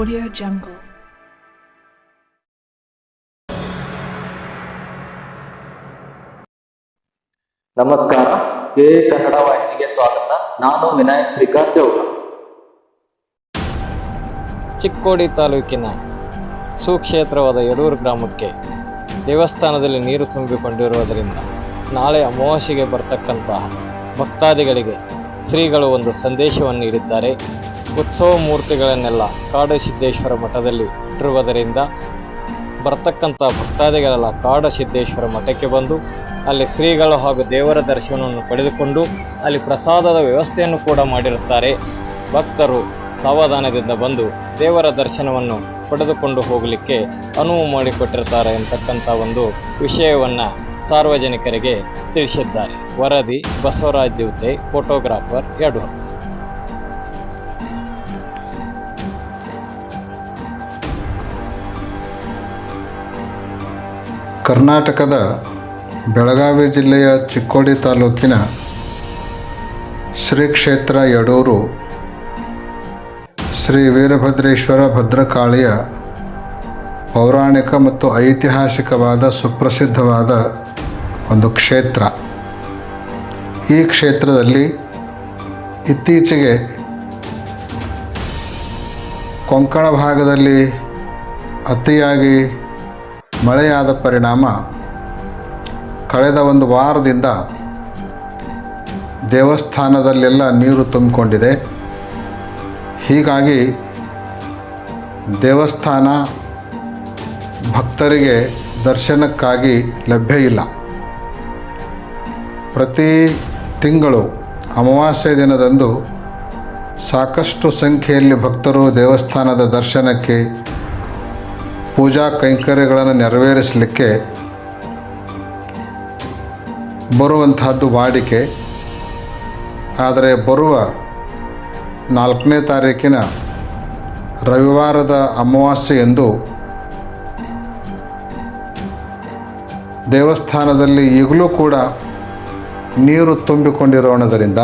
Audio Jungle. ನಮಸ್ಕಾರ. ಎ ಕನ್ನಡ ವಾಹಿನಿಗೆ ಸ್ವಾಗತ. ನಾನು ವಿನಾಯಕ್ ಶ್ರೀಕಾಂತ್ ಚೌಡ. ಚಿಕ್ಕೋಡಿ ತಾಲೂಕಿನ ಸುಕ್ಷೇತ್ರವಾದ ಯಡೂರು ಗ್ರಾಮಕ್ಕೆ ದೇವಸ್ಥಾನದಲ್ಲಿ ನೀರು ತುಂಬಿಕೊಂಡಿರುವುದರಿಂದ ನಾಳೆ ಅಮಾವಾಸ್ಯೆಗೆ ಬರ್ತಕ್ಕಂತಹ ಭಕ್ತಾದಿಗಳಿಗೆ ಶ್ರೀಗಳು ಒಂದು ಸಂದೇಶವನ್ನು ನೀಡಿದ್ದಾರೆ. ಉತ್ಸವ ಮೂರ್ತಿಗಳನ್ನೆಲ್ಲ ಕಾಡ ಸಿದ್ದೇಶ್ವರ ಮಠದಲ್ಲಿ ಇಟ್ಟಿರುವುದರಿಂದ ಬರ್ತಕ್ಕಂಥ ಭಕ್ತಾದಿಗಳೆಲ್ಲ ಕಾಡ ಸಿದ್ದೇಶ್ವರ ಮಠಕ್ಕೆ ಬಂದು ಅಲ್ಲಿ ಶ್ರೀಗಳು ಹಾಗೂ ದೇವರ ದರ್ಶನವನ್ನು ಪಡೆದುಕೊಂಡು ಅಲ್ಲಿ ಪ್ರಸಾದದ ವ್ಯವಸ್ಥೆಯನ್ನು ಕೂಡ ಮಾಡಿರುತ್ತಾರೆ. ಭಕ್ತರು ಸಾವಧಾನದಿಂದ ಬಂದು ದೇವರ ದರ್ಶನವನ್ನು ಪಡೆದುಕೊಂಡು ಹೋಗಲಿಕ್ಕೆ ಅನುವು ಮಾಡಿಕೊಟ್ಟಿರ್ತಾರೆ ಎಂತಕ್ಕಂಥ ಒಂದು ವಿಷಯವನ್ನು ಸಾರ್ವಜನಿಕರಿಗೆ ತಿಳಿಸಿದ್ದಾರೆ. ವರದಿ ಬಸವರಾಜ್ ದೇವತೆ, ಫೋಟೋಗ್ರಾಫರ್, ಯಡೂರು. ಕರ್ನಾಟಕದ ಬೆಳಗಾವಿ ಜಿಲ್ಲೆಯ ಚಿಕ್ಕೋಡಿ ತಾಲೂಕಿನ ಶ್ರೀ ಕ್ಷೇತ್ರ ಯಡೂರು ಶ್ರೀ ವೀರಭದ್ರೇಶ್ವರ ಭದ್ರಕಾಳಿಯ ಪೌರಾಣಿಕ ಮತ್ತು ಐತಿಹಾಸಿಕವಾದ ಸುಪ್ರಸಿದ್ಧವಾದ ಒಂದು ಕ್ಷೇತ್ರ. ಈ ಕ್ಷೇತ್ರದಲ್ಲಿ ಇತ್ತೀಚೆಗೆ ಕೊಂಕಣ ಭಾಗದಲ್ಲಿ ಅತಿಯಾಗಿ ಮಳೆಯಾದ ಪರಿಣಾಮ ಕಳೆದ ಒಂದು ವಾರದಿಂದ ದೇವಸ್ಥಾನದಲ್ಲೆಲ್ಲ ನೀರು ತುಂಬಿಕೊಂಡಿದೆ. ಹೀಗಾಗಿ ದೇವಸ್ಥಾನ ಭಕ್ತರಿಗೆ ದರ್ಶನಕ್ಕಾಗಿ ಲಭ್ಯ ಇಲ್ಲ. ಪ್ರತಿ ತಿಂಗಳು ಅಮಾವಾಸ್ಯ ದಿನದಂದು ಸಾಕಷ್ಟು ಸಂಖ್ಯೆಯಲ್ಲಿ ಭಕ್ತರು ದೇವಸ್ಥಾನದ ದರ್ಶನಕ್ಕೆ ಪೂಜಾ ಕೈಂಕರ್ಯಗಳನ್ನು ನೆರವೇರಿಸಲಿಕ್ಕೆ ಬರುವಂತಹದ್ದು ವಾಡಿಕೆ. ಆದರೆ ಬರುವ ನಾಲ್ಕನೇ ತಾರೀಕಿನ ರವಿವಾರದ ಅಮಾವಾಸ್ಯೆಯಂದು ದೇವಸ್ಥಾನದಲ್ಲಿ ಈಗಲೂ ಕೂಡ ನೀರು ತುಂಬಿಕೊಂಡಿರೋಣದರಿಂದ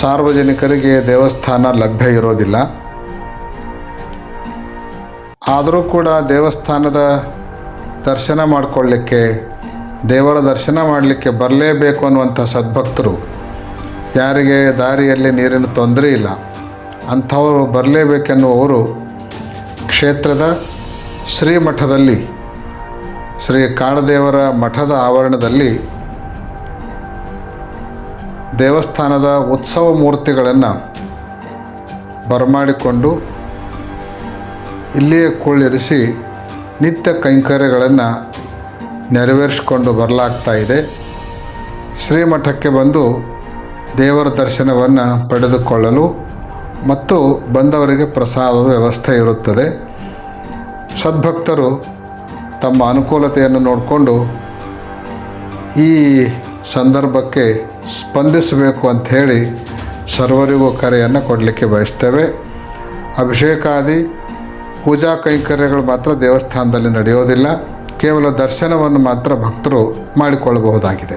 ಸಾರ್ವಜನಿಕರಿಗೆ ದೇವಸ್ಥಾನ ಲಭ್ಯ ಇರೋದಿಲ್ಲ. ಆದರೂ ಕೂಡ ದೇವಸ್ಥಾನದ ದರ್ಶನ ಮಾಡಿಕೊಳ್ಳಿಕ್ಕೆ, ದೇವರ ದರ್ಶನ ಮಾಡಲಿಕ್ಕೆ ಬರಲೇಬೇಕು ಅನ್ನುವಂಥ ಸದ್ಭಕ್ತರು. ಯಾರಿಗೆ ದಾರಿಯಲ್ಲಿ ನೀರಿನ ತೊಂದರೆ ಇಲ್ಲ. ಅಂಥವರು ಬರಲೇಬೇಕೆನ್ನುವವರು ಕ್ಷೇತ್ರದ ಶ್ರೀಮಠದಲ್ಲಿ, ಶ್ರೀ ಕಾಡದೇವರ ಮಠದ ಆವರಣದಲ್ಲಿ ದೇವಸ್ಥಾನದ ಉತ್ಸವ ಮೂರ್ತಿಗಳನ್ನು ಬರಮಾಡಿಕೊಂಡು ಇಲ್ಲಿಯೇ ಕುಳ್ಳಿರಿಸಿ ನಿತ್ಯ ಕೈಂಕರ್ಯಗಳನ್ನು ನೆರವೇರಿಸಿಕೊಂಡು ಬರಲಾಗ್ತಾ ಇದೆ. ಶ್ರೀಮಠಕ್ಕೆ ಬಂದು ದೇವರ ದರ್ಶನವನ್ನು ಪಡೆದುಕೊಳ್ಳಲು ಮತ್ತು ಬಂದವರಿಗೆ ಪ್ರಸಾದದ ವ್ಯವಸ್ಥೆ ಇರುತ್ತದೆ. ಸದ್ಭಕ್ತರು ತಮ್ಮ ಅನುಕೂಲತೆಯನ್ನು ನೋಡಿಕೊಂಡು ಈ ಸಂದರ್ಭಕ್ಕೆ ಸ್ಪಂದಿಸಬೇಕು ಅಂಥೇಳಿ ಸರ್ವರಿಗೂ ಕರೆಯನ್ನು ಕೊಡಲಿಕ್ಕೆ ಬಯಸ್ತೇವೆ. ಅಭಿಷೇಕಾದಿ ಪೂಜಾ ಕೈಂಕರ್ಯಗಳು ಮಾತ್ರ ದೇವಸ್ಥಾನದಲ್ಲಿ ನಡೆಯೋದಿಲ್ಲ ಕೇವಲ ದರ್ಶನವನ್ನು ಮಾತ್ರ ಭಕ್ತರು ಮಾಡಿಕೊಳ್ಳಬಹುದಾಗಿದೆ.